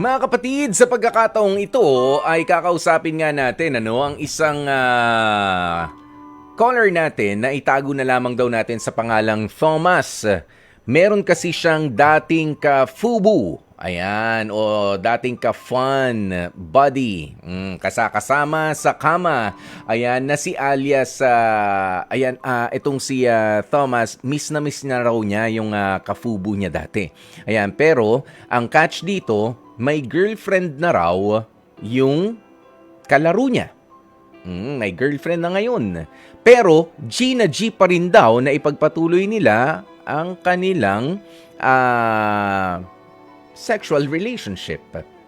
Mga kapatid, sa pagkakataong ito ay kakausapin nga natin ano, ang isang ah, caller natin na itago na lamang daw natin sa pangalang Thomas. Meron kasi siyang dating ka-fubu. Ayan, o dating ka-fun buddy. Mm, kasakasama sa kama. Ayan, na si alias, ah, ayan, ah, itong si ah, Thomas, miss na miss na raw niya yung ah, ka-fubu niya dati. Ayan, pero ang catch dito, may girlfriend na raw yung kalaro niya. Mm, may girlfriend na ngayon. Pero G na G pa rin daw na ipagpatuloy nila ang kanilang ah, sexual relationship.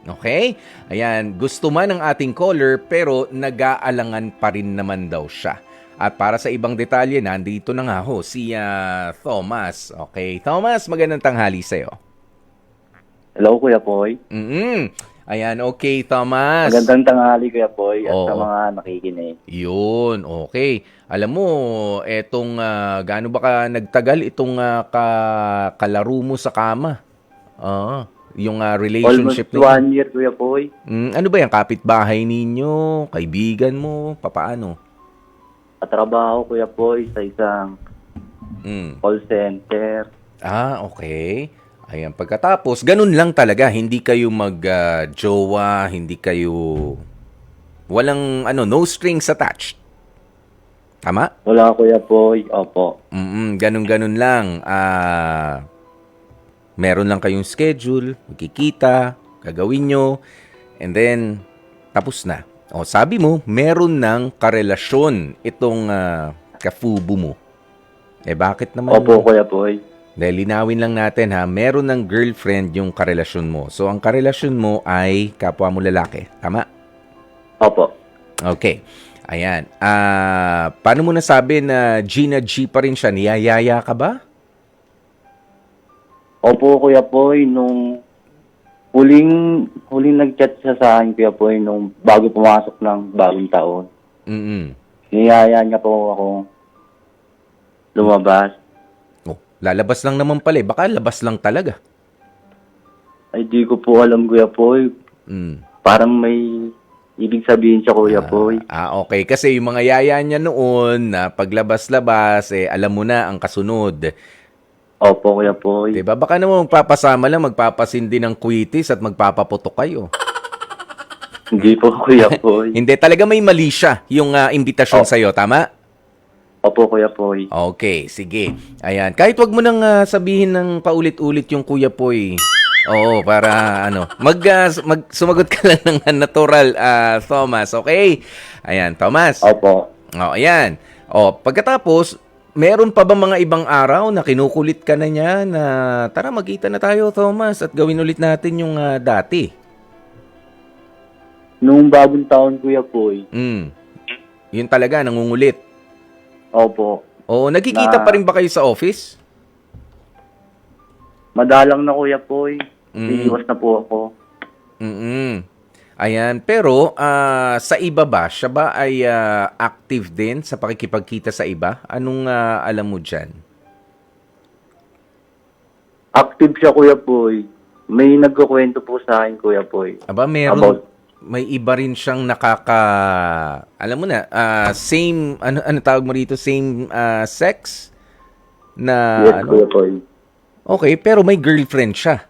Okay? Ayan, gusto man ng ating caller pero nag-aalangan pa rin naman daw siya. At para sa ibang detalye, nandito na nga ho si ah, Thomas. Okay, Thomas, magandang tanghali sa'yo. Hello, Kuya Poy. mm Ayan, okay, Thomas. Magandang tanghali, Kuya Poy, at Oo. sa mga nakikinig. Yun, okay. Alam mo, etong ah, gaano ba ka nagtagal itong ah, ka, kalaro mo sa kama? Ah, yung ah, Almost relationship ninyo. one year, Kuya Poy. Mm, ano ba yan? Kapitbahay ninyo? Kaibigan mo? Papaano? Katrabaho, Kuya Poy, sa isang Mm. call center. Ah, okay. Ayan, pagkatapos, ganun lang talaga. Hindi kayo mag-jowa, hindi kayo... Walang, ano, no strings attached. Tama? Wala, Kuya Poy. Opo. Mm, ganun-ganun lang. Ah, meron lang kayong schedule, magkikita, gagawin nyo, and then, tapos na. O, sabi mo, meron ng karelasyon itong ah, kafubo mo. Eh, bakit naman? Opo, Kuya Poy. Dahil linawin lang natin ha, meron ng girlfriend yung karelasyon mo. So, ang karelasyon mo ay kapwa mo lalaki. Tama? Opo. Okay. Ayan. Ah, paano mo nasabi na G na G pa rin siya? Niyayaya ka ba? Opo, Kuya Poy, nung huling, huling nag-chat siya sa akin, Kuya Poy, nung bago pumasok ng bagong taon. Mm-mm. Niyaya niya po ako lumabas. Oh, lalabas lang naman pala eh. Baka labas lang talaga. Ay, di ko po alam, Kuya Poy. Mm. Parang may ibig sabihin siya, Kuya Poy. Ah, okay. Kasi yung mga yaya niya noon na paglabas-labas, eh, alam mo na ang kasunod. Opo, Kuya Poy. Diba? Baka naman magpapasama lang, magpapasindi ng kwitis at magpapaputok kayo. Hindi po, Kuya Poy. Hindi, talaga may mali siya yung ah, imbitasyon Oh. sa'yo. Tama? Opo, Kuya Poy. Okay, sige. Ayan. Kahit wag mo nang ah, sabihin ng paulit-ulit yung Kuya Poy. Oo, para ano, mag, ah, mag sumagot ka lang ng natural ah, Thomas, okay? Ayan, Thomas. Opo. Oh, ayan. Oh, pagkatapos, meron pa ba mga ibang araw na kinukulit ka na niya na tara magkita na tayo, Thomas, at gawin ulit natin yung ah, dati? Nung bagong taon, Kuya Poy. Mm. Yun talaga, nangungulit. Opo. Oo, nagkikita Na- pa rin ba kayo sa office? Madalang na, Kuya Poy. Mm. Iiwas na po ako. mm Ayan, pero ah, sa iba ba, siya ba ay ah, active din sa pakikipagkita sa iba? Anong ah, alam mo dyan? Active siya, Kuya Poy. May nagkukwento po sa akin, Kuya Poy. Aba, meron, About- may iba rin siyang nakaka, alam mo na, ah, same, ano, ano tawag mo rito, same ah, sex? Na, yes, ano? Kuya Poy. Okay, pero may girlfriend siya.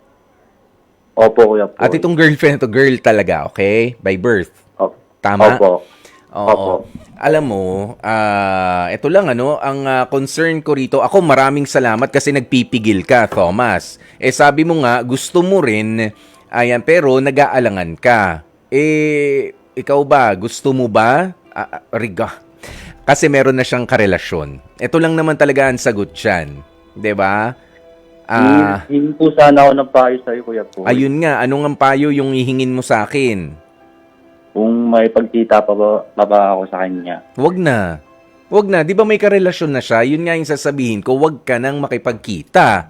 Opo, Kuya Poy. At itong girlfriend to girl talaga, okay? By birth. Opo. Tama? Opo. Oo. Opo. Alam mo, ah, ito lang ano, ang ah, concern ko rito, ako maraming salamat kasi nagpipigil ka, Thomas. Eh sabi mo nga, gusto mo rin, ayan, pero nag-aalangan ka. Eh, ikaw ba, gusto mo ba? Ah, riga. Kasi meron na siyang karelasyon. Ito lang naman talaga ang sagot dyan. ba? Ah, Hindi po sana ako ng payo sa'yo, Kuya Poy. ayun nga, anong ang payo yung ihingin mo sa akin? Kung may pagkita pa ba, pa ba ako sa kanya. Wag na. Wag na. Di ba may karelasyon na siya? Yun nga yung sasabihin ko, wag ka nang makipagkita.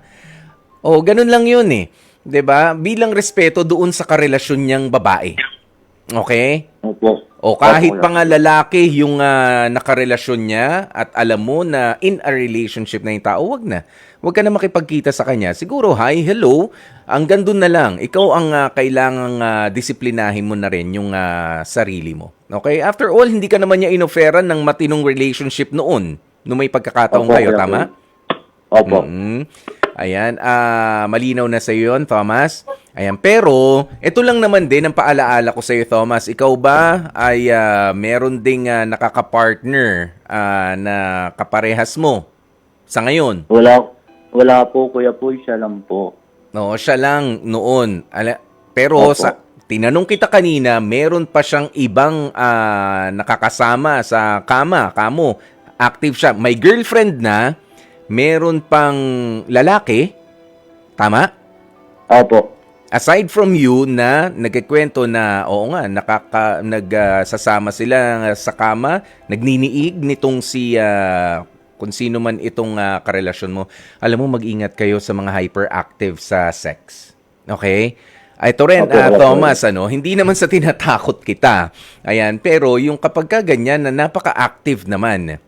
O, ganun lang yun eh. 'Di ba? Bilang respeto doon sa karelasyon niyang babae. Okay? Opo. O kahit pa nga lalaki yung ah, nakarelasyon niya at alam mo na in a relationship na yung tao, wag na. Wag ka na makipagkita sa kanya. Siguro, hi, hello, hanggang doon na lang. Ikaw ang ah, kailangang ah, disiplinahin mo na rin yung ah, sarili mo. Okay? After all, hindi ka naman niya inoferan ng matinong relationship noon. Nung may pagkakataon Opo, kayo, tama? Opo. Mm. Ayan, ah, malinaw na sa yun, Thomas. Ayan, pero ito lang naman din ang paalaala ko sa iyo, Thomas. Ikaw ba ay ah, meron ding ah, nakaka-partner ah, na kaparehas mo sa ngayon? Wala, wala po, Kuya Poy. Siya lang po. No, siya lang noon. Ala, pero Opo. sa tinanong kita kanina, meron pa siyang ibang ah, nakakasama sa kama, kamo. Active siya. May girlfriend na, meron pang lalaki. Tama? Opo. Aside from you na nagkikwento na oo nga nakaka nagsasama sila sa kama, nagniniig nitong si ah, kung sino man itong ah, karelasyon mo. Alam mo mag-ingat kayo sa mga hyperactive sa sex. Okay? Ah, Ito rin, ah, opo. Thomas, ano, hindi naman sa tinatakot kita. Ayan, pero yung kapag ka ganyan na napaka-active naman,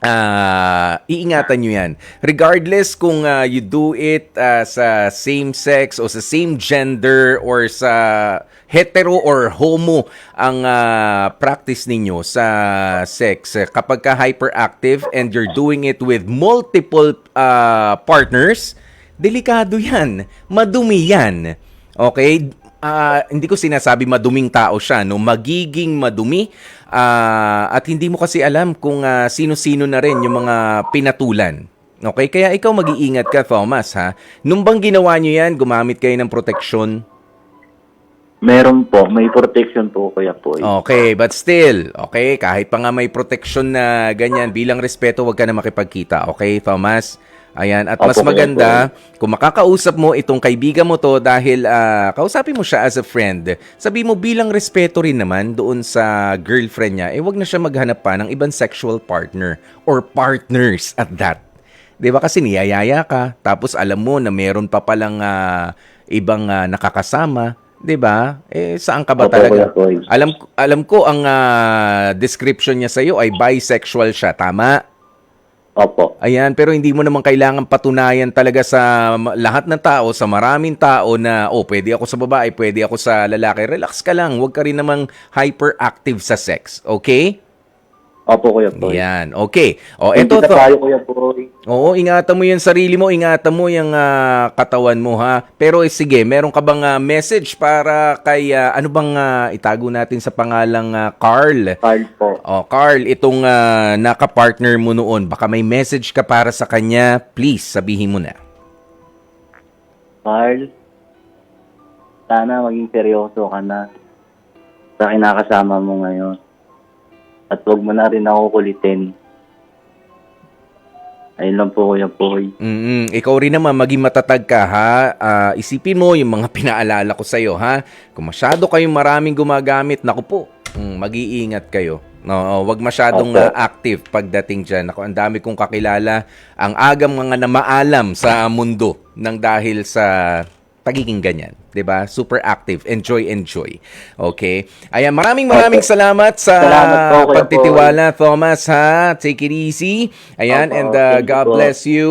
Ah, iingatan nyo yan. Regardless kung ah, you do it ah, sa same sex o sa same gender or sa hetero or homo ang ah, practice ninyo sa sex. Eh, Kapag ka hyperactive and you're doing it with multiple ah, partners, delikado yan. Madumi yan. Okay? Ah, hindi ko sinasabi maduming tao siya, no? Magiging madumi ah, at hindi mo kasi alam kung ah, sino-sino na rin yung mga pinatulan. Okay? Kaya ikaw mag-iingat ka, Thomas, ha? Nung bang ginawa nyo yan, gumamit kayo ng proteksyon? Meron po. May protection po, Kuya Poy. Okay, but still, okay, kahit pa nga may proteksyon na ganyan, bilang respeto, wag ka na makipagkita. Okay, Thomas? Ayan, at mas maganda, kung makakausap mo itong kaibigan mo to dahil ah, kausapin mo siya as a friend, sabi mo bilang respeto rin naman doon sa girlfriend niya, eh wag na siya maghanap pa ng ibang sexual partner or partners at that. 'Di ba kasi niyayaya ka, tapos alam mo na meron pa palang ah, ibang ah, nakakasama, 'di ba? Eh saan ka ba Opo, talaga? Alam alam ko ang ah, description niya sa iyo ay bisexual siya, tama? Opo. Ayan, pero hindi mo naman kailangan patunayan talaga sa lahat ng tao, sa maraming tao na, oh, pwede ako sa babae, pwede ako sa lalaki. Relax ka lang, huwag ka rin namang hyperactive sa sex. Okay? Opo, Kuya Poy. Yan, okay. O, eto you na to. tayo, Kuya Poy. Oo, ingatan mo yung sarili mo, ingatan mo yung ah, katawan mo ha. Pero eh, sige, meron ka bang ah, message para kay, ah, ano bang ah, itago natin sa pangalang ah, Carl? Carl po. Oh, Carl, itong ah, naka-partner mo noon, baka may message ka para sa kanya, please sabihin mo na. Carl, sana maging seryoso ka na sa kinakasama mo ngayon. At huwag mo na rin ako kulitin. Ayun lang po, Kuya Poy. Mm, ikaw rin naman maging matatag ka ha. Ah, isipin mo yung mga pinaalala ko sa iyo ha. Kung masyado kayong maraming gumagamit, naku po, mm, mag-iingat kayo. No, wag masyadong Opo. ah, active pagdating diyan. Ako, ang dami kong kakilala, ang agam mga namaalam sa mundo nang dahil sa pagiging ganyan, 'di ba? Super active, enjoy enjoy. Okay? Ayan, maraming maraming salamat sa Salamat po, pagtitiwala, Thomas ha. Take it easy. Ayan, Opo, and uh, God po. bless you.